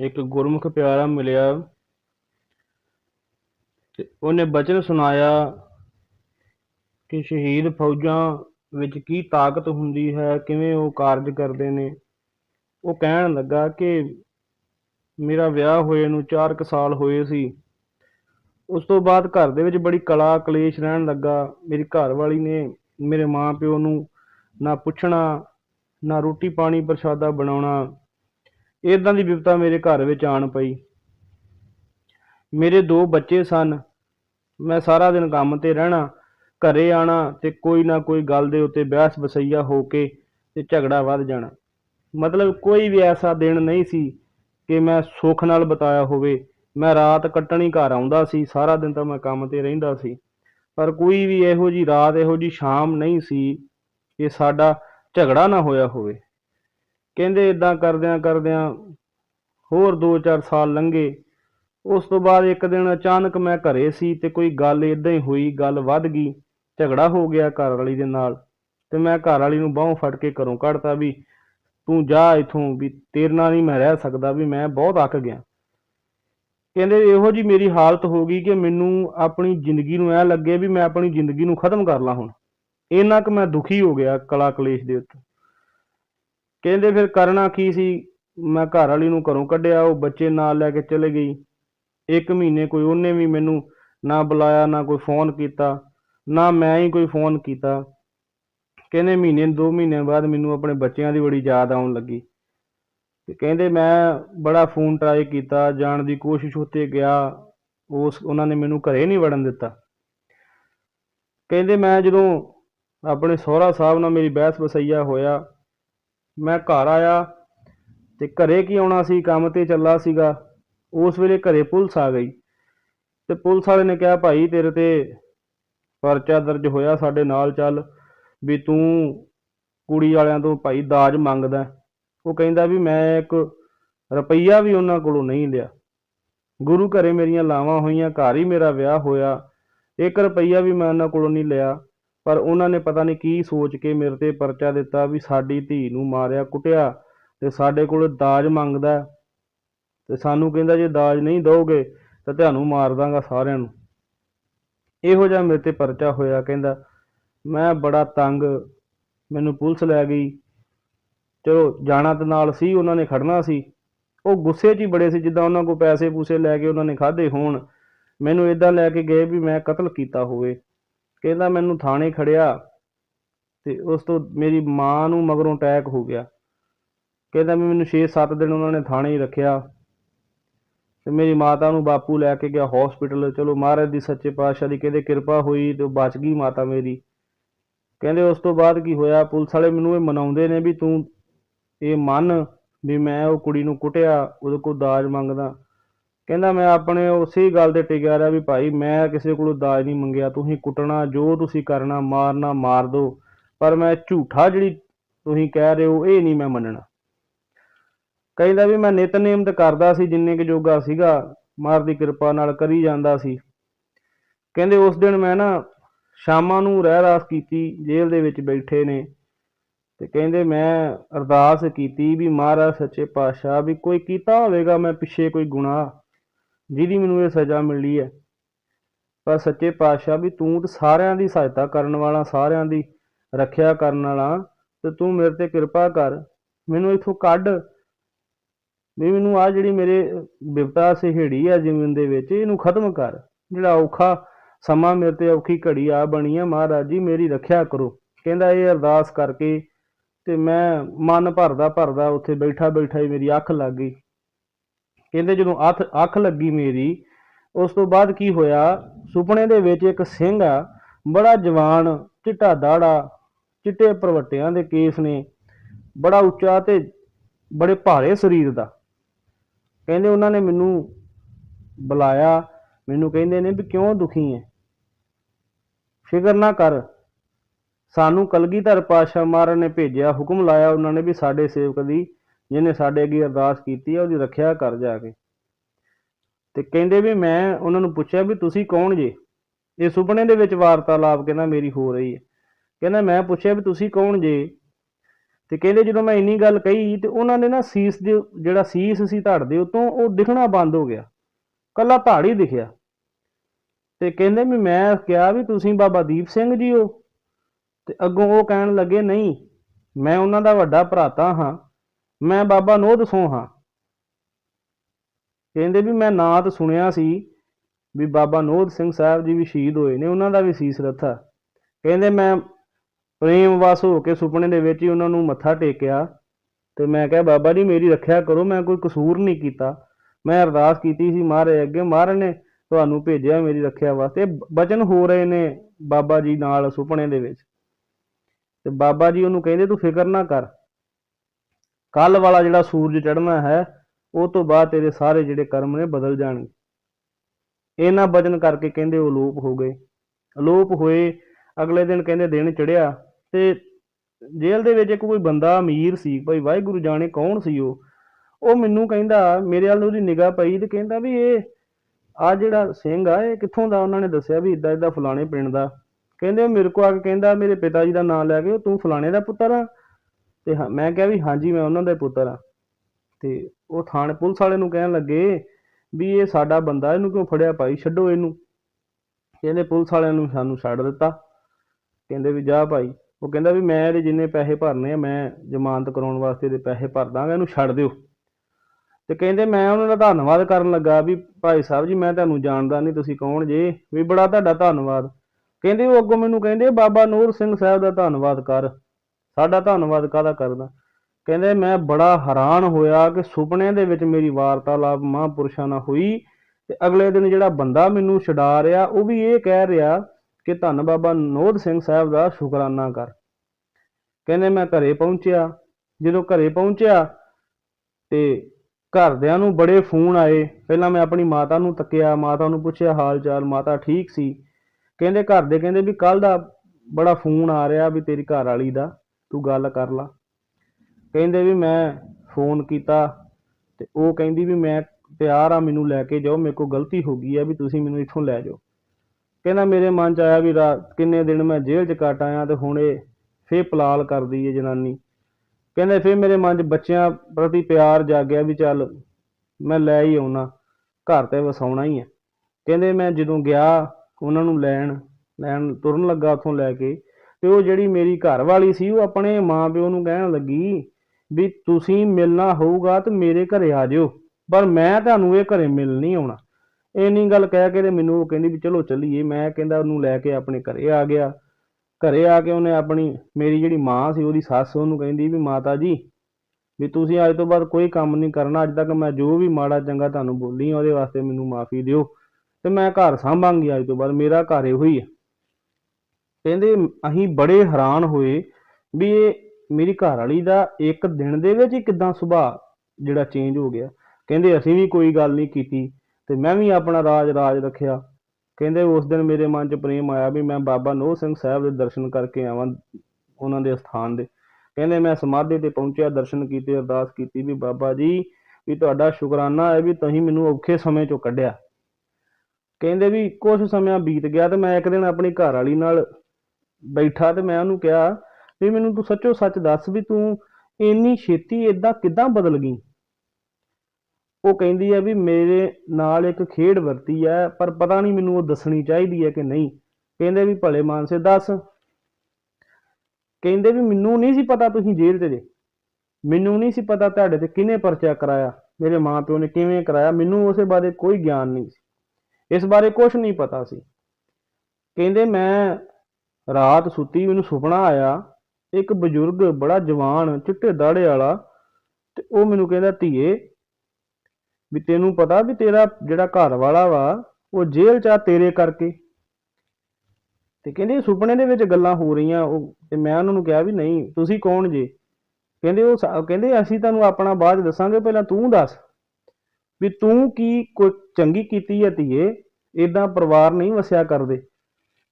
ਇੱਕ ਗੁਰਮੁਖ ਪਿਆਰਾ ਮਿਲਿਆ ਤੇ ਉਹਨੇ ਬਚਨ ਸੁਣਾਇਆ ਕਿ ਸ਼ਹੀਦ ਫੌਜਾਂ ਵਿੱਚ ਕੀ ਤਾਕਤ ਹੁੰਦੀ ਹੈ, ਕਿਵੇਂ ਉਹ ਕਾਰਜ ਕਰਦੇ ਨੇ। ਉਹ ਕਹਿਣ ਲੱਗਾ ਕਿ ਮੇਰਾ ਵਿਆਹ ਹੋਏ ਨੂੰ 4 ਕੁ ਸਾਲ ਹੋਏ ਸੀ। ਉਸ ਤੋਂ ਬਾਅਦ ਘਰ ਦੇ ਵਿੱਚ ਬੜੀ ਕਲਾ ਕਲੇਸ਼ ਰਹਿਣ ਲੱਗਾ। ਮੇਰੀ ਘਰ ਵਾਲੀ ਨੇ ਮੇਰੇ ਮਾਂ ਪਿਓ ਨੂੰ ਨਾ ਪੁੱਛਣਾ, ਨਾ ਰੋਟੀ ਪਾਣੀ ਪ੍ਰਸ਼ਾਦਾ ਬਣਾਉਣਾ ਇਦਾਂ ਦੀ ਵਿਪਤਾ ਮੇਰੇ ਘਰ ਵਿੱਚ ਆਣ ਪਈ। ਮੇਰੇ ਦੋ ਬੱਚੇ ਸਨ। ਮੈਂ ਸਾਰਾ ਦਿਨ ਕੰਮ ਤੇ ਰਹਿਣਾ, ਘਰੇ ਆਣਾ ਤੇ ਕੋਈ ਨਾ ਕੋਈ ਗੱਲ ਦੇ ਉੱਤੇ ਬਹਿਸ ਬਸਈਆ ਹੋ ਕੇ ਤੇ ਝਗੜਾ ਵੱਧ ਜਾਣਾ। ਮਤਲਬ ਕੋਈ ਵੀ ਐਸਾ ਦਿਨ ਨਹੀਂ ਸੀ ਕਿ ਮੈਂ ਸੁੱਖ ਨਾਲ ਬਿਤਾਇਆ ਹੋਵੇ। ਮੈਂ ਰਾਤ ਕੱਟਣੀ ਘਰ ਆਉਂਦਾ ਸੀ, ਸਾਰਾ ਦਿਨ ਤਾਂ ਮੈਂ ਕੰਮ ਤੇ ਰਹਿੰਦਾ ਸੀ। ਪਰ ਕੋਈ ਵੀ ਇਹੋ ਜੀ ਰਾਤ, ਇਹੋ ਜੀ ਸ਼ਾਮ ਨਹੀਂ ਸੀ ਕਿ ਸਾਡਾ ਝਗੜਾ ਨਾ ਹੋਇਆ ਹੋਵੇ। ਕਹਿੰਦੇ ਇਦਾਂ ਕਰਦਿਆਂ ਕਰਦਿਆਂ ਹੋਰ 2-4 ਸਾਲ ਲੰਘੇ। ਉਸ ਤੋਂ ਬਾਅਦ ਇੱਕ ਦਿਨ ਅਚਾਨਕ ਮੈਂ ਘਰੇ ਸੀ ਤੇ ਕੋਈ ਗੱਲ ਇਦਾਂ ਹੀ ਹੋਈ, ਗੱਲ ਵੱਧ ਗਈ, ਝਗੜਾ ਹੋ ਗਿਆ ਘਰ ਵਾਲੀ ਦੇ ਨਾਲ। ਤੇ ਮੈਂ ਘਰ ਵਾਲੀ ਨੂੰ ਬਾਹੋਂ ਫੜ ਕੇ ਘਰੋਂ ਕੱਢਤਾ ਵੀ ਤੂੰ ਜਾ ਇਥੋਂ ਵੀ ਤੇਰੇ ਨਾਲ ਨਹੀਂ ਮੈਂ ਰਹਿ ਸਕਦਾ ਵੀ ਮੈਂ ਬਹੁਤ ਅੱਕ ਗਿਆ। ਕਹਿੰਦੇ ਇਹੋ ਜੀ ਮੇਰੀ ਹਾਲਤ ਹੋ ਗਈ ਕਿ ਮੈਨੂੰ ਆਪਣੀ ਜ਼ਿੰਦਗੀ ਨੂੰ ਐ ਲੱਗੇ ਵੀ ਮੈਂ ਆਪਣੀ ਜ਼ਿੰਦਗੀ ਨੂੰ ਖਤਮ ਕਰ ਲਾਂ ਹੁਣ। ਇੰਨਾ ਕੁ ਮੈਂ ਦੁਖੀ ਹੋ ਗਿਆ ਕਲਾ ਕਲੇਸ਼ ਦੇ ਉੱਤੇ। ਕਹਿੰਦੇ ਫਿਰ ਕਰਨਾ ਕੀ ਸੀ? ਮੈਂ ਘਰ ਵਾਲੀ ਨੂੰ ਘਰੋਂ ਕੱਢਿਆ, ਉਹ ਬੱਚੇ ਨਾਲ ਲੈ ਕੇ ਚਲੇ ਗਈ। ਇੱਕ ਮਹੀਨੇ ਕੋਈ ਉਹਨੇ ਵੀ ਮੈਨੂੰ ਨਾ ਬੁਲਾਇਆ, ਨਾ ਕੋਈ ਫੋਨ ਕੀਤਾ, ਨਾ ਮੈਂ ਹੀ ਕੋਈ ਫੋਨ ਕੀਤਾ। ਕਹਿੰਦੇ ਮਹੀਨੇ, ਦੋ ਮਹੀਨੇ ਬਾਅਦ ਮੈਨੂੰ ਆਪਣੇ ਬੱਚਿਆਂ ਦੀ ਬੜੀ ਯਾਦ ਆਉਣ ਲੱਗੀ। ਤੇ ਕਹਿੰਦੇ ਮੈਂ ਬੜਾ ਫੋਨ ਟਰਾਈ ਕੀਤਾ, ਜਾਣ ਦੀ ਕੋਸ਼ਿਸ਼ ਉੱਤੇ ਗਿਆ, ਉਸ, ਉਹਨਾਂ ਨੇ ਮੈਨੂੰ ਘਰੇ ਨਹੀਂ ਵੜਨ ਦਿੱਤਾ। ਕਹਿੰਦੇ ਮੈਂ ਜਦੋਂ ਆਪਣੇ ਸਹੁਰਾ ਸਾਹਿਬ ਨਾਲ ਮੇਰੀ ਬਹਿਸ ਵਸਈਆ ਹੋਇਆ ਮੈਂ ਘਰ ਆਇਆ ਤੇ ਘਰੇ ਕੀ ਆਉਣਾ ਸੀ, ਕੰਮ ਤੇ ਚੱਲਾ ਸੀਗਾ। ਉਸ ਵੇਲੇ ਘਰੇ ਪੁਲਿਸ ਆ ਗਈ ਤੇ ਪੁਲਿਸ ਵਾਲੇ ਨੇ ਕਿਹਾ, ਭਾਈ, ਤੇਰੇ ਤੇ ਪਰਚਾ ਦਰਜ ਹੋਇਆ ਸਾਡੇ ਨਾਲ ਚੱਲ ਵੀ ਤੂੰ ਕੁੜੀ ਵਾਲਿਆਂ ਤੋਂ ਭਾਈ ਦਾਜ ਮੰਗਦਾ ਉਹ ਕਹਿੰਦਾ ਵੀ ਮੈਂ ਇੱਕ ਰੁਪਈਆ ਵੀ ਉਹਨਾਂ ਕੋਲੋਂ ਨਹੀਂ ਲਿਆ। ਗੁਰੂ ਘਰੇ ਮੇਰੀਆਂ ਲਾਵਾਂ ਹੋਈਆਂ, ਘਰ ਹੀ ਮੇਰਾ ਵਿਆਹ ਹੋਇਆ। ਇੱਕ ਰੁਪਈਆ ਵੀ ਮੈਂ ਉਹਨਾਂ ਕੋਲੋਂ ਨਹੀਂ ਲਿਆ। ਪਰ ਉਹਨਾਂ ਨੇ ਪਤਾ ਨਹੀਂ ਕੀ ਸੋਚ ਕੇ ਮੇਰੇ ਤੇ ਪਰਚਾ ਦਿੱਤਾ ਵੀ ਸਾਡੀ ਧੀ ਨੂੰ ਮਾਰਿਆ, ਕੁੱਟਿਆ ਤੇ ਸਾਡੇ ਕੋਲ ਦਾਜ ਮੰਗਦਾ ਤੇ ਸਾਨੂੰ ਕਹਿੰਦਾ ਜੇ ਦਾਜ ਨਹੀਂ ਦਓਗੇ ਤਾਂ ਤੁਹਾਨੂੰ ਮਾਰ ਦਾਂਗਾ ਸਾਰਿਆਂ ਨੂੰ। ਇਹੋ ਜਿਹਾ ਮੇਰੇ ਤੇ ਪਰਚਾ ਹੋਇਆ, ਕਹਿੰਦਾ, ਮੈਂ ਬੜਾ ਤੰਗ, ਮੈਨੂੰ ਪੁਲਿਸ ਲੈ ਗਈ। ਚਲੋ, ਜਾਣਾ ਤੇ ਨਾਲ ਸੀ, ਉਹਨਾਂ ਨੇ ਖੜਨਾ ਸੀ। ਉਹ ਗੁੱਸੇ 'ਚ ਹੀ ਬੜੇ ਸੀ, ਜਿੱਦਾਂ ਉਹਨਾਂ ਕੋਲ ਪੈਸੇ ਪੂਸੇ ਲੈ ਕੇ ਉਹਨਾਂ ਨੇ ਖਾਦੇ ਹੋਣ। ਮੈਨੂੰ ਇਦਾਂ ਲੈ ਕੇ ਗਏ ਵੀ ਮੈਂ ਕਤਲ ਕੀਤਾ ਹੋਵੇ। ਕਹਿੰਦਾ ਮੈਨੂੰ ਥਾਣੇ ਖੜਿਆ ਤੇ ਉਸ ਤੋਂ ਮੇਰੀ ਮਾਂ ਨੂੰ ਮਗਰੋਂ ਅਟੈਕ ਹੋ ਗਿਆ। ਕਹਿੰਦਾ ਵੀ ਮੈਨੂੰ 6-7 ਦਿਨ ਉਹਨਾਂ ਨੇ ਥਾਣੇ ਹੀ ਰੱਖਿਆ। ਤੇ ਮੇਰੀ ਮਾਤਾ ਨੂੰ ਬਾਪੂ ਲੈ ਕੇ ਗਿਆ ਹਸਪੀਟਲ ਚਲੋ ਮਹਾਰਾਜ ਦੀ ਸੱਚੇ ਪਾਤਸ਼ਾਹ ਦੀ ਕਹਿੰਦੇ ਕਿਰਪਾ ਹੋਈ ਤੇ ਉਹ ਬਚ ਗਈ ਮਾਤਾ ਮੇਰੀ। ਕਹਿੰਦੇ ਉਸ ਤੋਂ ਬਾਅਦ ਕੀ ਹੋਇਆ? ਪੁਲਿਸ ਵਾਲੇ ਮੈਨੂੰ ਇਹ ਮਨਾਉਂਦੇ ਨੇ ਵੀ ਤੂੰ ਇਹ ਮੰਨ ਵੀ ਮੈਂ ਉਹ ਕੁੜੀ ਨੂੰ ਕੁੱਟਿਆ, ਉਹਦੇ ਕੋਲ ਦਾਜ ਮੰਗਦਾ। ਕਹਿੰਦਾ ਮੈਂ ਆਪਣੇ ਉਸੇ ਗੱਲ ਤੇ ਟਿਕਿਆ ਰਿਹਾ ਵੀ ਭਾਈ ਮੈਂ ਕਿਸੇ ਕੋਲੋਂ ਦਾਜ ਨਹੀਂ ਮੰਗਿਆ, ਤੁਸੀਂ ਕੁੱਟਣਾ, ਜੋ ਤੁਸੀਂ ਕਰਨਾ, ਮਾਰਨਾ, ਮਾਰ ਦਿਓ ਪਰ ਮੈਂ ਝੂਠਾ ਜਿਹੜੀ ਤੁਸੀਂ ਕਹਿ ਰਹੇ ਹੋ, ਇਹ ਨਹੀਂ ਮੈਂ ਮੰਨਣਾ। ਕਹਿੰਦਾ ਵੀ ਮੈਂ ਨਿਤਨੇਮ ਤੇ ਕਰਦਾ ਸੀ, ਜਿੰਨੇ ਕੁ ਜੋਗਾ ਸੀਗਾ ਮਾਰ ਦੀ ਕਿਰਪਾ ਨਾਲ ਕਰੀ ਜਾਂਦਾ ਸੀ। ਕਹਿੰਦੇ ਉਸ ਦਿਨ ਮੈਂ ਨਾ ਸ਼ਾਮਾਂ ਨੂੰ ਰਹਿ ਰਾਸ ਕੀਤੀ, ਜੇਲ੍ਹ ਦੇ ਵਿੱਚ ਬੈਠੇ ਨੇ, ਤੇ ਕਹਿੰਦੇ ਮੈਂ ਅਰਦਾਸ ਕੀਤੀ ਵੀ ਮਹਾਰਾਜ ਸੱਚੇ ਪਾਤਸ਼ਾਹ ਵੀ ਕੋਈ ਕੀਤਾ ਹੋਵੇਗਾ, ਮੈਂ ਪਿੱਛੇ ਕੋਈ ਗੁਨਾਹ। ਜਿਹਦੀ ਮੈਨੂੰ ਇਹ ਸਜ਼ਾ ਮਿਲੀ ਹੈ। ਪਰ ਸੱਚੇ ਪਾਤਸ਼ਾਹ ਵੀ ਤੂੰ ਤੇ ਸਾਰਿਆਂ ਦੀ ਸਹਾਇਤਾ ਕਰਨ ਵਾਲਾ, ਸਾਰਿਆਂ ਦੀ ਰੱਖਿਆ ਕਰਨ ਵਾਲਾ ਤੇ ਤੂੰ ਮੇਰੇ ਤੇ ਕਿਰਪਾ ਕਰ। ਮੈਨੂੰ ਇਥੋਂ ਕੱਢ। ਵੀ ਮੈਨੂੰ ਆ ਜਿਹੜੀ ਮੇਰੇ ਬਿਪਤਾ ਸਿਹੜੀ ਆ ਜੀਵਨ ਦੇ ਵਿੱਚ, ਇਹਨੂੰ ਖਤਮ ਕਰ। ਜਿਹੜਾ ਔਖਾ ਸਮਾਂ ਮੇਰੇ ਤੇ ਔਖੀ ਘੜੀ ਆ ਬਣੀ ਆ, ਮਹਾਰਾਜ ਜੀ, ਮੇਰੀ ਰੱਖਿਆ ਕਰੋ। ਕਹਿੰਦਾ ਇਹ ਅਰਦਾਸ ਕਰਕੇ ਤੇ ਮੈਂ ਮਨ ਭਰਦਾ ਭਰਦਾ ਉੱਥੇ ਬੈਠਾ ਬੈਠਾ ਹੀ ਮੇਰੀ ਅੱਖ ਲੱਗ ਗਈ। ਕਹਿੰਦੇ ਜਦੋਂ ਅੱਖ ਅੱਖ ਲੱਗੀ ਮੇਰੀ, ਉਸ ਤੋਂ ਬਾਅਦ ਕੀ ਹੋਇਆ? ਸੁਪਨੇ ਦੇ ਵਿੱਚ ਇੱਕ ਸਿੰਘ ਆ, ਬੜਾ ਜਵਾਨ, ਚਿੱਟਾ ਦਾੜਾ, ਚਿੱਟੇ ਪ੍ਰਵੱਟਿਆਂ ਦੇ ਕੇਸ ਨੇ, ਬੜਾ ਉੱਚਾ ਤੇ ਬੜੇ ਭਾਰੇ ਸਰੀਰ ਦਾ। ਕਹਿੰਦੇ ਉਹਨਾਂ ਨੇ ਮੈਨੂੰ ਬੁਲਾਇਆ, ਮੈਨੂੰ ਕਹਿੰਦੇ ਨੇ ਵੀ ਕਿਉਂ ਦੁਖੀ ਹੈ ਫਿਕਰ ਨਾ ਕਰ। ਸਾਨੂੰ ਕਲਗੀਧਰ ਪਾਤਸ਼ਾਹ ਮਹਾਰਾਜ ਨੇ ਭੇਜਿਆ, ਹੁਕਮ ਲਾਇਆ ਉਹਨਾਂ ਨੇ ਵੀ ਸਾਡੇ ਸੇਵਕ ਦੀ ਜਿਹਨੇ ਸਾਡੇ ਅੱਗੇ ਅਰਦਾਸ ਕੀਤੀ ਹੈ ਉਹਦੀ ਰੱਖਿਆ ਕਰ ਜਾ ਕੇ। ਤੇ ਕਹਿੰਦੇ ਵੀ ਮੈਂ ਉਹਨਾਂ ਨੂੰ ਪੁੱਛਿਆ ਵੀ ਤੁਸੀਂ ਕੌਣ ਜੇ? ਇਹ ਸੁਪਨੇ ਦੇ ਵਿੱਚ ਵਾਰਤਾਲਾਪ ਕਹਿੰਦਾ ਮੇਰੀ ਹੋ ਰਹੀ ਹੈ। ਕਹਿੰਦਾ ਮੈਂ ਪੁੱਛਿਆ ਵੀ ਤੁਸੀਂ ਕੌਣ ਜੇ? ਤੇ ਕਹਿੰਦੇ ਜਦੋਂ ਮੈਂ ਇੰਨੀ ਗੱਲ ਕਹੀ ਤੇ ਉਹਨਾਂ ਨੇ ਨਾ ਸੀਸ ਦੇ ਜਿਹੜਾ ਸੀਸ ਸੀ ਧੜ ਦੇ ਉਤੋਂ ਉਹ ਦਿਖਣਾ ਬੰਦ ਹੋ ਗਿਆ। ਕੱਲਾ ਧੜ ਹੀ ਦਿਖਿਆ। ਤੇ ਕਹਿੰਦੇ ਵੀ ਮੈਂ ਕਿਹਾ ਵੀ ਤੁਸੀਂ ਬਾਬਾ ਦੀਪ ਸਿੰਘ ਜੀ ਹੋ। ਤੇ ਅੱਗੋਂ ਉਹ ਕਹਿਣ ਲੱਗੇ, ਨਹੀਂ, ਮੈਂ ਉਹਨਾਂ ਦਾ ਵੱਡਾ ਭਰਾਤਾ ਹਾਂ। ਮੈਂ ਬਾਬਾ ਨੋਧ ਸੋ ਹਾਂ ਕਹਿੰਦੇ ਵੀ ਮੈਂ ਨਾਂ ਤਾਂ ਸੁਣਿਆ ਸੀ ਵੀ ਬਾਬਾ ਨੋਧ ਸਿੰਘ ਸਾਹਿਬ ਜੀ ਵੀ ਸ਼ਹੀਦ ਹੋਏ ਨੇ, ਉਹਨਾਂ ਦਾ ਵੀ ਸੀਸ ਰੱਥਾ। ਕਹਿੰਦੇ ਮੈਂ ਪ੍ਰੇਮ ਵਸ ਹੋ ਕੇ ਸੁਪਨੇ ਦੇ ਵਿੱਚ ਹੀ ਉਹਨਾਂ ਨੂੰ ਮੱਥਾ ਟੇਕਿਆ ਤੇ ਮੈਂ ਕਿਹਾ, ਬਾਬਾ ਜੀ ਮੇਰੀ ਰੱਖਿਆ ਕਰੋ, ਮੈਂ ਕੋਈ ਕਸੂਰ ਨਹੀਂ ਕੀਤਾ। ਮੈਂ ਅਰਦਾਸ ਕੀਤੀ ਸੀ, ਮਹਾਰਾਜ ਅੱਗੇ, ਮਹਾਰਾਜ ਨੇ ਤੁਹਾਨੂੰ ਭੇਜਿਆ ਮੇਰੀ ਰੱਖਿਆ ਵਾਸਤੇ। ਬਚਨ ਹੋ ਰਹੇ ਨੇ ਬਾਬਾ ਜੀ ਨਾਲ ਸੁਪਨੇ ਦੇ ਵਿੱਚ। ਤੇ ਬਾਬਾ ਜੀ ਉਹਨੂੰ ਕਹਿੰਦੇ, ਤੂੰ ਫਿਕਰ ਨਾ ਕਰ। ਕੱਲ ਵਾਲਾ ਜਿਹੜਾ ਸੂਰਜ ਚੜ੍ਹਨਾ ਹੈ, ਉਹ ਤੋਂ ਬਾਅਦ ਤੇਰੇ ਸਾਰੇ ਜਿਹੜੇ ਕਰਮ ਨੇ ਬਦਲ ਜਾਣਗੇ। ਇਹਨਾਂ ਬਚਨ ਕਰਕੇ ਕਹਿੰਦੇ ਉਹ ਅਲੋਪ ਹੋ ਗਏ। ਅਲੋਪ ਹੋਏ, ਅਗਲੇ ਦਿਨ ਕਹਿੰਦੇ ਦਿਨ ਚੜਿਆ ਤੇ ਜੇਲ੍ਹ ਦੇ ਵਿੱਚ ਇੱਕ ਕੋਈ ਬੰਦਾ ਅਮੀਰ ਸੀ, ਭਾਈ ਵਾਹਿਗੁਰੂ ਜਾਣੇ ਕੌਣ ਸੀ ਉਹ? ਉਹ ਮੈਨੂੰ ਕਹਿੰਦਾ, ਮੇਰੇ ਵੱਲ ਉਹਦੀ ਨਿਗਾਹ ਪਈ ਤੇ ਕਹਿੰਦਾ ਵੀ ਇਹ ਆ ਜਿਹੜਾ ਸਿੰਘ ਆ, ਇਹ ਕਿੱਥੋਂ ਦਾ ਉਹਨਾਂ ਨੇ ਦੱਸਿਆ ਵੀ ਇਦਾਂ ਇਦਾਂ ਫਲਾਣੇ ਪਿੰਡ ਦਾ। ਕਹਿੰਦੇ ਉਹ ਮੇਰੇ ਕੋਲ ਆ ਕੇ ਕਹਿੰਦਾ, ਮੇਰੇ ਪਿਤਾ ਜੀ ਦਾ ਨਾਮ ਲੈ ਕੇ ਤੂੰ ਫਲਾਣੇ ਦਾ ਪੁੱਤਰ ਆ। ਤੇ ਹਾਂ- ਮੈਂ ਕਿਹਾ ਵੀ ਹਾਂਜੀ, ਮੈਂ ਉਹਨਾਂ ਦਾ ਪੁੱਤਰ ਆ ਤੇ ਉਹ ਥਾਣੇ ਪੁਲਿਸ ਵਾਲੇ ਨੂੰ ਕਹਿਣ ਲੱਗੇ ਵੀ ਇਹ ਸਾਡਾ ਬੰਦਾ, ਇਹਨੂੰ ਕਿਉਂ ਫੜਿਆ ਭਾਈ? ਛੱਡੋ ਇਹਨੂੰ। ਕਹਿੰਦੇ ਪੁਲਿਸ ਵਾਲਿਆਂ ਨੂੰ ਸਾਨੂੰ ਛੱਡ ਦਿੱਤਾ। ਕਹਿੰਦੇ ਵੀ ਜਾ ਭਾਈ। ਉਹ ਕਹਿੰਦਾ ਵੀ ਮੈਂ ਇਹਦੇ ਜਿੰਨੇ ਪੈਸੇ ਭਰਨੇ ਆ, ਮੈਂ ਜ਼ਮਾਨਤ ਕਰਾਉਣ ਵਾਸਤੇ ਇਹਦੇ ਪੈਸੇ ਭਰ ਦਾਂਗਾ, ਇਹਨੂੰ ਛੱਡ ਦਿਓ। ਤੇ ਕਹਿੰਦੇ ਮੈਂ ਉਹਨਾਂ ਦਾ ਧੰਨਵਾਦ ਕਰਨ ਲੱਗਾ ਵੀ ਭਾਈ ਸਾਹਿਬ ਜੀ, ਮੈਂ ਤੁਹਾਨੂੰ ਜਾਣਦਾ ਨਹੀਂ, ਤੁਸੀਂ ਕੌਣ ਜੇ? ਵੀ ਬੜਾ ਤੁਹਾਡਾ ਧੰਨਵਾਦ। ਕਹਿੰਦੇ ਉਹ ਅੱਗੋਂ ਮੈਨੂੰ ਕਹਿੰਦੇ, ਬਾਬਾ ਨੂਰ ਸਿੰਘ ਸਾਹਿਬ ਦਾ ਧੰਨਵਾਦ ਕਰ। ਸਾਡਾ ਧੰਨਵਾਦ ਕਾਹਦਾ ਕਰਦਾ? ਕਹਿੰਦੇ ਮੈਂ ਬੜਾ ਹੈਰਾਨ ਹੋਇਆ ਕਿ ਸੁਪਨੇ ਦੇ ਵਿੱਚ ਮੇਰੀ ਵਾਰਤਾਲਾਪ ਮਹਾਂਪੁਰਸ਼ਾਂ ਨਾਲ ਹੋਈ ਤੇ ਅਗਲੇ ਦਿਨ ਜਿਹੜਾ ਬੰਦਾ ਮੈਨੂੰ ਛਡਾ ਰਿਹਾ, ਉਹ ਵੀ ਇਹ ਕਹਿ ਰਿਹਾ ਕਿ ਧੰਨ ਬਾਬਾ ਨੋਦ ਸਿੰਘ ਸਾਹਿਬ ਦਾ ਸ਼ੁਕਰਾਨਾ ਕਰ। ਕਹਿੰਦੇ ਮੈਂ ਘਰੇ ਪਹੁੰਚਿਆ। ਜਦੋਂ ਘਰੇ ਪਹੁੰਚਿਆ ਤੇ ਘਰਦਿਆਂ ਨੂੰ ਬੜੇ ਫੋਨ ਆਏ। ਪਹਿਲਾਂ ਮੈਂ ਆਪਣੀ ਮਾਤਾ ਨੂੰ ਤੱਕਿਆ, ਮਾਤਾ ਨੂੰ ਪੁੱਛਿਆ, ਹਾਲ ਚਾਲ, ਮਾਤਾ ਠੀਕ ਸੀ? ਕਹਿੰਦੇ ਘਰ ਦੇ ਕਹਿੰਦੇ ਵੀ ਕੱਲ ਦਾ ਬੜਾ ਫੋਨ ਆ ਰਿਹਾ ਵੀ ਤੇਰੀ ਘਰ ਵਾਲੀ ਦਾ। ਤੂੰ ਗੱਲ ਕਰ ਲਾ। ਕਹਿੰਦੇ ਵੀ ਮੈਂ ਫੋਨ ਕੀਤਾ ਤੇ ਉਹ ਕਹਿੰਦੀ ਵੀ ਮੈਂ ਤਿਆਰ ਆ, ਮੈਨੂੰ ਲੈ ਕੇ ਜਾਓ, ਮੇਰੇ ਕੋਲ ਗਲਤੀ ਹੋ ਗਈ ਆ ਵੀ ਤੁਸੀਂ ਮੈਨੂੰ ਇੱਥੋਂ ਲੈ ਜਾਓ। ਕਹਿੰਦਾ ਮੇਰੇ ਮਨ ਚ ਆਇਆ ਵੀ ਰਾਤ ਕਿੰਨੇ ਦਿਨ ਮੈਂ ਜੇਲ੍ਹ ਚ ਕੱਟ ਆਇਆ ਤੇ ਹੁਣ ਇਹ ਫੇਰ ਪਲਾਲ ਕਰਦੀ ਏ ਜਨਾਨੀ। ਕਹਿੰਦੇ ਫੇਰ ਮੇਰੇ ਮਨ ਚ ਬੱਚਿਆਂ ਪ੍ਰਤੀ ਪਿਆਰ ਜਾਗਿਆ ਵੀ ਚੱਲ ਮੈਂ ਲੈ ਹੀ ਆਉਣਾ, ਘਰ ਤੇ ਵਸਾਉਣਾ ਹੀ ਹੈ ਕਹਿੰਦੇ ਮੈਂ ਜਦੋਂ ਗਿਆ, ਉਹਨਾਂ ਨੂੰ ਲੈਣ ਲੈਣ ਤੁਰਨ ਲੱਗਾ ਉੱਥੋਂ ਲੈ ਕੇ ਤੇ ਉਹ ਜਿਹੜੀ ਮੇਰੀ ਘਰ ਵਾਲੀ ਸੀ, ਉਹ ਆਪਣੇ ਮਾਂ ਪਿਓ ਨੂੰ ਕਹਿਣ ਲੱਗੀ ਵੀ ਤੁਸੀਂ ਮਿਲਣਾ ਹੋਊਗਾ ਤੇ ਮੇਰੇ ਘਰੇ ਆ ਜਿਓ। ਪਰ ਮੈਂ ਤੁਹਾਨੂੰ ਇਹ ਘਰੇ ਮਿਲ ਨਹੀਂ ਆਉਣਾ। ਇੰਨੀ ਗੱਲ ਕਹਿ ਕੇ ਤੇ ਮੈਨੂੰ ਉਹ ਕਹਿੰਦੀ ਵੀ ਚਲੋ ਚੱਲੀਏ। ਮੈਂ ਕਹਿੰਦਾ ਉਹਨੂੰ ਲੈ ਕੇ ਆਪਣੇ ਘਰੇ ਆ ਗਿਆ। ਘਰੇ ਆ ਕੇ ਉਹਨੇ ਆਪਣੀ, ਮੇਰੀ ਜਿਹੜੀ ਮਾਂ ਸੀ, ਉਹਦੀ ਸੱਸ ਉਹਨੂੰ ਕਹਿੰਦੀ ਵੀ ਮਾਤਾ ਜੀ, ਵੀ ਤੁਸੀਂ ਅੱਜ ਤੋਂ ਬਾਅਦ ਕੋਈ ਕੰਮ ਨਹੀਂ ਕਰਨਾ। ਅੱਜ ਤੱਕ ਮੈਂ ਜੋ ਵੀ ਮਾੜਾ ਚੰਗਾ ਤੁਹਾਨੂੰ ਬੋਲੀ ਉਹਦੇ ਵਾਸਤੇ ਮੈਨੂੰ ਮਾਫੀ ਦਿਓ। ਤੇ ਮੈਂ ਘਰ ਸਾਂਭਾਂਗੀ ਅੱਜ ਤੋਂ ਬਾਅਦ। ਮੇਰਾ ਘਰ ਇਹੋ ਹੀ ਹੈ ਕਹਿੰਦੇ ਅਸੀਂ ਬੜੇ ਹੈਰਾਨ ਹੋਏ ਵੀ ਇਹ ਮੇਰੀ ਘਰ ਵਾਲੀ ਦਾ ਇੱਕ ਦਿਨ ਦੇ ਵਿੱਚ ਹੀ ਕਿਦਾਂ ਸੁਭਾਅ ਜਿਹੜਾ ਚੇਂਜ ਹੋ ਗਿਆ। ਕਹਿੰਦੇ ਅਸੀਂ ਵੀ ਕੋਈ ਗੱਲ ਨਹੀਂ ਕੀਤੀ ਤੇ ਮੈਂ ਵੀ ਆਪਣਾ ਰਾਜ ਰਾਜ ਰੱਖਿਆ। ਕਹਿੰਦੇ ਉਸ ਦਿਨ ਮੇਰੇ ਮਨ 'ਚ ਪ੍ਰੇਮ ਆਇਆ ਵੀ ਮੈਂ ਬਾਬਾ ਨੋਹ ਸਿੰਘ ਸਾਹਿਬ ਦੇ ਦਰਸ਼ਨ ਕਰਕੇ ਆਵਾਂ ਉਹਨਾਂ ਦੇ ਸਥਾਨ ਦੇ। ਕਹਿੰਦੇ ਮੈਂ ਸਮਾਧੀ ਤੇ ਪਹੁੰਚਿਆ, ਦਰਸ਼ਨ ਕੀਤੇ, ਅਰਦਾਸ ਕੀਤੀ ਵੀ ਬਾਬਾ ਜੀ ਵੀ ਤੁਹਾਡਾ ਸ਼ੁਕਰਾਨਾ ਹੈ ਵੀ ਤੁਸੀਂ ਮੈਨੂੰ ਔਖੇ ਸਮੇਂ 'ਚੋਂ ਕੱਢਿਆ। ਕਹਿੰਦੇ ਵੀ ਕੁਝ ਸਮਾਂ ਬੀਤ ਗਿਆ ਤੇ ਮੈਂ ਇੱਕ ਦਿਨ ਆਪਣੀ ਘਰ ਵਾਲੀ ਨਾਲ ਬੈਠਾ ਤੇ ਮੈਂ ਉਹਨੂੰ ਕਿਹਾ ਵੀ ਮੈਨੂੰ ਤੂੰ ਸੱਚੋ ਸੱਚ ਦੱਸ ਵੀ ਤੂੰ ਇੰਨੀ ਛੇਤੀ ਇਦਾਂ ਕਿੱਦਾਂ ਬਦਲ ਗਈ? ਉਹ ਕਹਿੰਦੀ ਹੈ ਵੀ ਮੇਰੇ ਨਾਲ ਇੱਕ ਖੇਡ ਵਰਤੀ ਹੈ ਪਰ ਪਤਾ ਨਹੀਂ ਮੈਨੂੰ ਉਹ ਦੱਸਣੀ ਚਾਹੀਦੀ ਹੈ ਕਿ ਨਹੀਂ। ਕਹਿੰਦੇ ਵੀ ਭਲੇ ਮਾਨਸੇ ਦੱਸ। ਕਹਿੰਦੇ ਵੀ ਮੈਨੂੰ ਨਹੀਂ ਸੀ ਪਤਾ ਤੁਸੀਂ ਜੇਲ੍ਹ 'ਚ ਜੇ। ਮੈਨੂੰ ਨਹੀਂ ਸੀ ਪਤਾ ਤੁਹਾਡੇ ਤੇ ਕਿਹਨੇ ਪਰਚਾ ਕਰਾਇਆ, ਮੇਰੇ ਮਾਪਿਓ ਨੇ ਕਿਵੇਂ ਕਰਾਇਆ, ਮੈਨੂੰ ਉਸੇ ਬਾਰੇ ਕੋਈ ਗਿਆਨ ਨਹੀਂ ਸੀ। ਇਸ ਬਾਰੇ ਕੁਝ ਨਹੀਂ ਪਤਾ ਸੀ। ਕਹਿੰਦੇ ਮੈਂ ਰਾਤ ਸੁੱਤੀ ਮੈਨੂੰ ਸੁਪਨਾ ਆਇਆ, ਇੱਕ ਬਜ਼ੁਰਗ ਬੜਾ ਜਵਾਨ ਚਿੱਟੇ ਦਾੜੇ ਵਾਲਾ ਤੇ ਉਹ ਮੈਨੂੰ ਕਹਿੰਦਾ, ਧੀਏ, ਵੀ ਤੈਨੂੰ ਪਤਾ ਵੀ ਤੇਰਾ ਜਿਹੜਾ ਘਰ ਵਾਲਾ ਵਾ, ਉਹ ਜੇਲ੍ਹ 'ਚ ਆ ਤੇਰੇ ਕਰਕੇ? ਤੇ ਕਹਿੰਦੇ, ਸੁਪਨੇ ਦੇ ਵਿੱਚ ਗੱਲਾਂ ਹੋ ਰਹੀਆਂ, ਉਹ ਤੇ ਮੈਂ ਉਹਨਾਂ ਨੂੰ ਕਿਹਾ ਵੀ ਨਹੀਂ, ਤੁਸੀਂ ਕੌਣ ਜੇ? ਕਹਿੰਦੇ, ਉਹ ਕਹਿੰਦੇ, ਅਸੀਂ ਤੁਹਾਨੂੰ ਆਪਣਾ ਬਾਅਦ ਦੱਸਾਂਗੇ, ਪਹਿਲਾਂ ਤੂੰ ਦੱਸ ਵੀ ਤੂੰ ਕੀ ਕੋਈ ਚੰਗੀ ਕੀਤੀ ਹੈ ਧੀਏ? ਇਦਾਂ ਪਰਿਵਾਰ ਨਹੀਂ ਵਸਿਆ ਕਰਦੇ।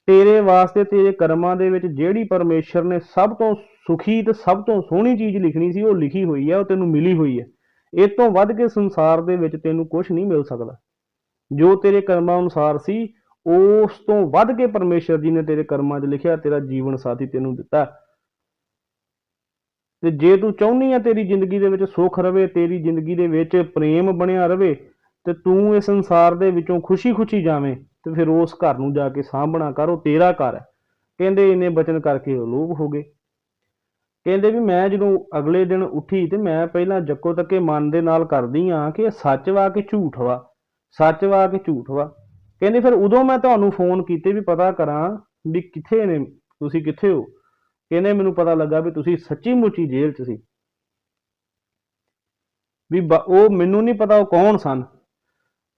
ਤੇਰੇ ਵਾਸਤੇ ਤੇਰੇ ਕਰਮਾਂ ਦੇ ਵਿੱਚ ਜਿਹੜੀ ਪਰਮੇਸ਼ਰ ਨੇ ਸਭ ਤੋਂ ਸੁਖੀ ਤੇ ਸਭ ਤੋਂ ਸੋਹਣੀ ਚੀਜ਼ ਲਿਖਣੀ ਸੀ, ਉਹ ਲਿਖੀ ਹੋਈ ਹੈ ਉਹ ਤੈਨੂੰ ਮਿਲੀ ਹੋਈ ਹੈ ਇਹ ਤੋਂ ਵੱਧ ਕੇ ਸੰਸਾਰ ਦੇ ਵਿੱਚ ਤੈਨੂੰ ਕੁਝ ਨਹੀਂ ਮਿਲ ਸਕਦਾ। ਜੋ ਤੇਰੇ ਕਰਮਾਂ ਅਨੁਸਾਰ ਸੀ, ਉਸ ਤੋਂ ਵੱਧ ਕੇ ਪਰਮੇਸ਼ਰ ਜੀ ਨੇ ਤੇਰੇ ਕਰਮਾਂ 'ਚ ਲਿਖਿਆ, ਤੇਰਾ ਜੀਵਨ ਸਾਥੀ ਤੈਨੂੰ ਦਿੱਤਾ। ਤੇ ਜੇ ਤੂੰ ਚਾਹੁੰਦੀ ਆ ਤੇਰੀ ਜ਼ਿੰਦਗੀ ਦੇ ਵਿੱਚ ਸੁੱਖ ਰਵੇ, ਤੇਰੀ ਜ਼ਿੰਦਗੀ ਦੇ ਵਿੱਚ ਪ੍ਰੇਮ ਬਣਿਆ ਰਵੇ, ਤੇ ਤੂੰ ਇਸ ਸੰਸਾਰ ਦੇ ਵਿੱਚੋਂ ਖੁਸ਼ੀ-ਖੁਸ਼ੀ ਜਾਵੇਂ। ਤੇ ਫਿਰ ਉਸ ਘਰ ਨੂੰ ਜਾ ਕੇ ਸਾਂਭਣਾ ਕਰ, ਉਹ ਤੇਰਾ ਘਰ ਹੈ। ਕਹਿੰਦੇ ਇੰਨੇ ਬਚਨ ਕਰਕੇ ਉਹ ਲੋਭ ਹੋ ਗਏ। ਕਹਿੰਦੇ ਵੀ ਮੈਂ ਜਦੋਂ ਅਗਲੇ ਦਿਨ ਉੱਠੀ ਤੇ ਮੈਂ ਪਹਿਲਾਂ ਜੱਕੋ ਤੱਕੇ ਮਨ ਦੇ ਨਾਲ ਕਰਦੀ ਆ ਕਿ ਇਹ ਸੱਚ ਵਾ ਕਿ ਝੂਠ ਵਾ? ਸੱਚ ਵਾ ਕਿ ਝੂਠ ਵਾ? ਕਹਿੰਦੇ ਫਿਰ ਉਦੋਂ ਮੈਂ ਤੁਹਾਨੂੰ ਫੋਨ ਕੀਤੇ ਵੀ ਪਤਾ ਕਰਾਂ ਵੀ ਕਿੱਥੇ ਨੇ, ਤੁਸੀਂ ਕਿੱਥੇ ਹੋ? ਕਹਿੰਦੇ ਮੈਨੂੰ ਪਤਾ ਲੱਗਾ ਵੀ ਤੁਸੀਂ ਸੱਚੀ ਮੁੱਚੀ ਜੇਲ੍ਹ 'ਚ ਸੀ। ਵੀ ਬ- ਉਹ ਮੈਨੂੰ ਨਹੀਂ ਪਤਾ ਉਹ ਕੌਣ ਸਨ।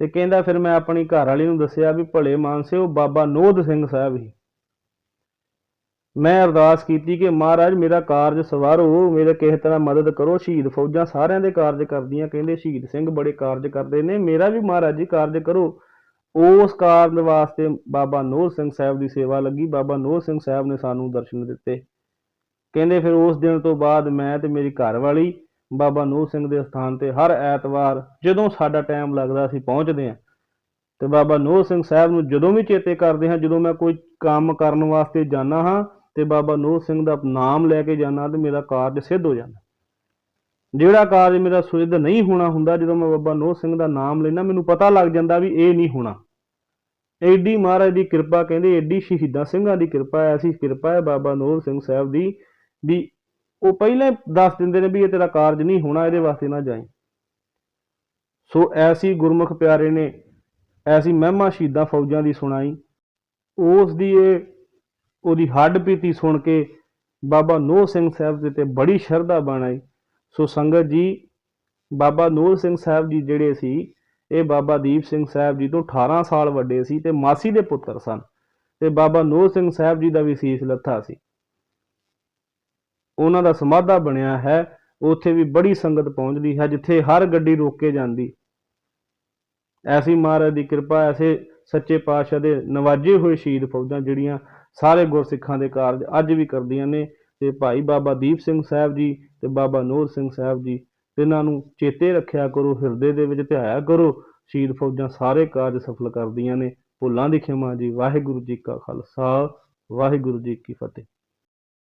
ਤੇ ਕਹਿੰਦਾ ਫਿਰ ਮੈਂ ਆਪਣੀ ਘਰ ਵਾਲੀ ਨੂੰ ਦੱਸਿਆ ਵੀ ਭਲੇ ਮਾਨਸਿਓ ਬਾਬਾ ਨੋਧ ਸਿੰਘ ਸਾਹਿਬ ਸੀ ਮੈਂ ਅਰਦਾਸ ਕੀਤੀ ਕਿ ਮਹਾਰਾਜ ਮੇਰਾ ਕਾਰਜ ਸਵਾਰੋ, ਮੇਰੇ ਕਿਸੇ ਤਰ੍ਹਾਂ ਮਦਦ ਕਰੋ, ਸ਼ਹੀਦ ਫੌਜਾਂ ਸਾਰਿਆਂ ਦੇ ਕਾਰਜ ਕਰਦੀਆਂ, ਕਹਿੰਦੇ ਸ਼ਹੀਦ ਸਿੰਘ ਬੜੇ ਕਾਰਜ ਕਰਦੇ ਨੇ, ਮੇਰਾ ਵੀ ਮਹਾਰਾਜ ਜੀ ਕਾਰਜ ਕਰੋ। ਉਸ ਕਾਰਜ ਵਾਸਤੇ ਬਾਬਾ ਨੋਹ ਸਿੰਘ ਸਾਹਿਬ ਦੀ ਸੇਵਾ ਲੱਗੀ, ਬਾਬਾ ਨੋਹ ਸਿੰਘ ਸਾਹਿਬ ਨੇ ਸਾਨੂੰ ਦਰਸ਼ਨ ਦਿੱਤੇ। ਕਹਿੰਦੇ ਫਿਰ ਉਸ ਦਿਨ ਤੋਂ ਬਾਅਦ ਮੈਂ ਤੇ ਮੇਰੀ ਘਰ ਵਾਲੀ ਬਾਬਾ ਨੋਹ ਸਿੰਘ ਦੇ ਸਥਾਨ ਤੇ ਹਰ ਐਤਵਾਰ ਜਦੋਂ ਸਾਡਾ ਟਾਈਮ ਲੱਗਦਾ ਅਸੀਂ ਪਹੁੰਚਦੇ ਹਾਂ। ਤੇ ਬਾਬਾ ਨੋਹ ਸਿੰਘ ਸਾਹਿਬ ਨੂੰ ਜਦੋਂ ਵੀ ਚੇਤੇ ਕਰਦੇ ਹਾਂ, ਜਦੋਂ ਮੈਂ ਕੋਈ ਕੰਮ ਕਰਨ ਵਾਸਤੇ ਜਾਣਾ ਹਾਂ ਤੇ ਬਾਬਾ ਨੋਹ ਸਿੰਘ ਦਾ ਨਾਮ ਲੈ ਕੇ ਜਾਣਾ ਤੇ ਮੇਰਾ ਕਾਰਜ ਸਿੱਧ ਹੋ ਜਾਂਦਾ। ਜਿਹੜਾ ਕਾਰਜ ਮੇਰਾ ਸਿੱਧ ਨਹੀਂ ਹੋਣਾ ਹੁੰਦਾ, ਜਦੋਂ ਮੈਂ ਬਾਬਾ ਨੋਹ ਸਿੰਘ ਦਾ ਨਾਮ ਲੈਣਾ ਮੈਨੂੰ ਪਤਾ ਲੱਗ ਜਾਂਦਾ ਵੀ ਇਹ ਨਹੀਂ ਹੋਣਾ। ਐਡੀ ਮਹਾਰਾਜ ਦੀ ਕਿਰਪਾ ਕਹਿੰਦੇ ਐਡੀ ਸ਼ਹੀਦਾਂ ਸਿੰਘਾਂ ਦੀ ਕਿਰਪਾ ਐਸੀ ਕਿਰਪਾ ਹੈ ਬਾਬਾ ਨੋਹ ਸਿੰਘ ਸਾਹਿਬ ਦੀ ਵੀ ਉਹ ਪਹਿਲਾਂ ਹੀ ਦੱਸ ਦਿੰਦੇ ਨੇ ਵੀ ਇਹ ਤੇਰਾ ਕਾਰਜ ਨਹੀਂ ਹੋਣਾ, ਇਹਦੇ ਵਾਸਤੇ ਨਾ ਜਾਏ ਸੋ ਐਸੀ ਗੁਰਮੁਖ ਪਿਆਰੇ ਨੇ, ਐਸੀ ਮਹਿਮਾ ਸ਼ਹੀਦਾਂ ਫੌਜਾਂ ਦੀ ਸੁਣਾਈ। ਉਸ ਦੀ ਇਹ, ਉਹਦੀ ਹੱਡ ਪੀਤੀ ਸੁਣ ਕੇ ਬਾਬਾ ਨੋਹ ਸਿੰਘ ਸਾਹਿਬ ਦੇ ਤੇ ਬੜੀ ਸ਼ਰਧਾ ਬਣ ਆਈ। ਸੋ ਸੰਗਤ ਜੀ, ਬਾਬਾ ਨੂਰ ਸਿੰਘ ਸਾਹਿਬ ਜੀ ਜਿਹੜੇ ਸੀ, ਇਹ ਬਾਬਾ ਦੀਪ ਸਿੰਘ ਸਾਹਿਬ ਜੀ ਤੋਂ 18 ਸਾਲ ਵੱਡੇ ਸੀ ਤੇ ਮਾਸੀ ਦੇ ਪੁੱਤਰ ਸਨ। ਤੇ ਬਾਬਾ ਨੂਰ ਸਿੰਘ ਸਾਹਿਬ ਜੀ ਦਾ ਵੀ ਸੀਸ ਲੱਥਾ ਸੀ। ਉਹਨਾਂ ਦਾ ਸਮਾਧਾ ਬਣਿਆ ਹੈ, ਉੱਥੇ ਵੀ ਬੜੀ ਸੰਗਤ ਪਹੁੰਚਦੀ ਹੈ, ਜਿੱਥੇ ਹਰ ਗੱਡੀ ਰੋਕ ਕੇ ਜਾਂਦੀ। ਐਸੀ ਮਹਾਰਾਜ ਦੀ ਕਿਰਪਾ, ਐਸੇ ਸੱਚੇ ਪਾਤਸ਼ਾਹ ਦੇ ਨਵਾਜੇ ਹੋਏ ਸ਼ਹੀਦ ਫੌਜਾਂ ਜਿਹੜੀਆਂ ਸਾਰੇ ਗੁਰਸਿੱਖਾਂ ਦੇ ਕਾਰਜ ਅੱਜ ਵੀ ਕਰਦੀਆਂ ਨੇ, ਤੇ ਭਾਈ ਬਾਬਾ ਦੀਪ ਸਿੰਘ ਸਾਹਿਬ ਜੀ ਤੇ ਬਾਬਾ ਨੂਰ ਸਿੰਘ ਸਾਹਿਬ ਜੀ ਇਹਨਾਂ ਨੂੰ ਚੇਤੇ ਰੱਖਿਆ ਕਰੋ, ਹਿਰਦੇ ਦੇ ਵਿੱਚ ਧਿਆਇਆ ਕਰੋ, ਸ਼ਹੀਦ ਫੌਜਾਂ ਸਾਰੇ ਕਾਰਜ ਸਫਲ ਕਰਦੀਆਂ ਨੇ। ਭੁੱਲਾਂ ਦੀ ਖਿਮਾ ਜੀ, ਵਾਹਿਗੁਰੂ ਜੀ ਕਾ ਖਾਲਸਾ, ਵਾਹਿਗੁਰੂ ਜੀ ਕੀ ਫਤਿਹ।